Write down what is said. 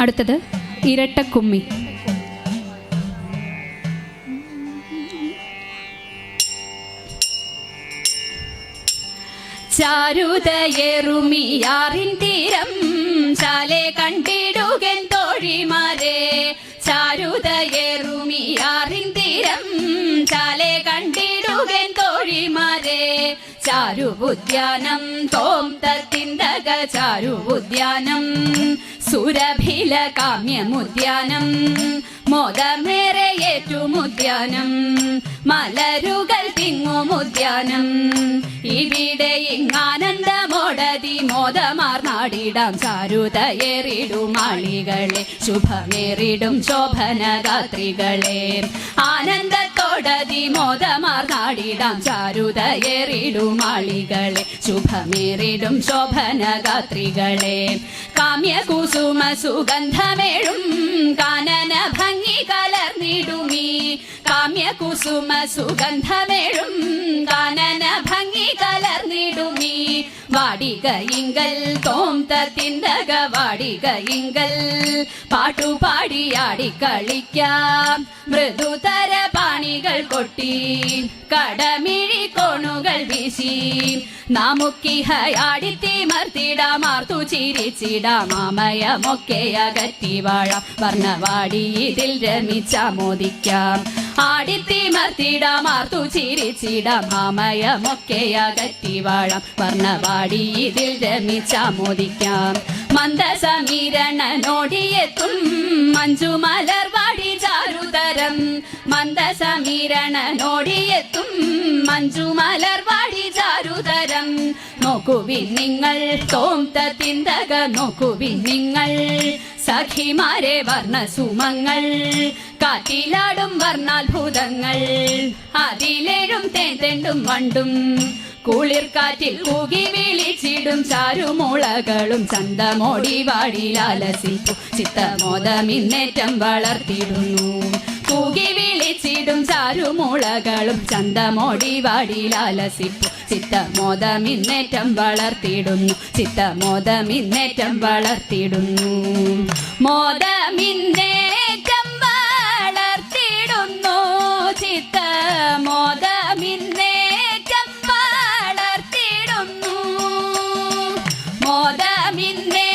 അടുത്തത് ഇരട്ടക്കുമ്മി ചാരുതയേറുമിയാറിൻ തീരം ചാലെ കണ്ടിടുകൻ തോഴിമാരെ. ചാരുതയേറുമിയാറിൻ തീരം ചാലെ കണ്ടിടുകൻ തോഴിമാരെ. ചാരുബുദ്ധ്യാനം തോം തത്തിന്തക ചാരുബുദ്ധ്യാനം സുരഭില കാമ്യമുദ്യാനം മോദമേറെ ഏറ്റുമുദ്യാനം മലരുകൾ തിങ്ങുമുദ്യാനം. ഇവിടെ ഇങ്ങാനന്ദമോടതി മോദമാർന്നാടിടാം ചാരുതയേറിടും ആളികളെ ശുഭമേറിടും ശോഭനഗാത്രികളെ. ആനന്ദത്തോടതി മോദമാർന്നാടിടാം ചാരുതയേറിടും മാളികളെ. ശുഭമേറിടും ശോഭനഗാത്രികളെ കാമ്യകുസുമ സുഗന്ധമേഴും കാനന ഭംഗി കലർന്നിടുമീ. കാമ്യ കുസുമ സുഗന്ധമേഴും കാനന ഭംഗി വാടികയിങ്കൽ തോം തിന്തക പാട്ടു പാടിയാടി കളിക്കാം. മൃദുതര പാണികൾ കൊട്ടി കടമിഴി കോണുകൾ വീശി. നാമുക്കിഹയാടിത്തിമർത്തിടാം ആർത്തു ചിരിച്ചിടാം മാമയമൊക്കെ അകറ്റി വാഴാം. വർണവാടി ഇതിൽ രമിച്ചാമോദിക്കാം ആടിത്തിമർത്തിടാം ആർത്തു ചിരിച്ചിടാം. മാമയമൊക്കെ അകറ്റി വാഴാം. വർണവാടി ഇതിൽ രമിച്ചാമോദിക്കാം മന്ദസമീരണനോടിയെത്തും. മഞ്ജുമലർവാടി ചാരുതരം. മന്ദസമീരണനോടിയെത്തും. മഞ്ജുമലർവാടി ചാരുതരം. നോക്കുവിൻ നിങ്ങൾ തോം തിന്തക. നോക്കുവിൻ നിങ്ങൾ സഖിമാരെ വർണസുമങ്ങൾ കാറ്റിലാടും വർണാത്ഭുതങ്ങൾ. അതിലേഴും തേതെണ്ടും വണ്ടും കുളിർക്കാറ്റിൽ കൂകി വിളിച്ചിടും ചാരുമുളകളും. ചന്തമോടി വാടിലാലസിപ്പു ചിത്തമോദമിന്നേറ്റം വളർത്തിടുന്നു. കൂകി വിളിച്ചിടും ചാരുമുളകളും ചന്തമോടി വാടിലാലസിപ്പു ചിത്തമോദമിന്നേറ്റം വളർത്തിയിടുന്നു. ചിത്തമോദമിന്നേറ്റം വളർത്തിയിടുന്നു. മോദമിന്നേറ്റം വളർത്തിയിടുന്നു. ചിത്തമോദമിന്നേറ്റം വളർത്തിയിടുന്നു. മോദമിന്നേ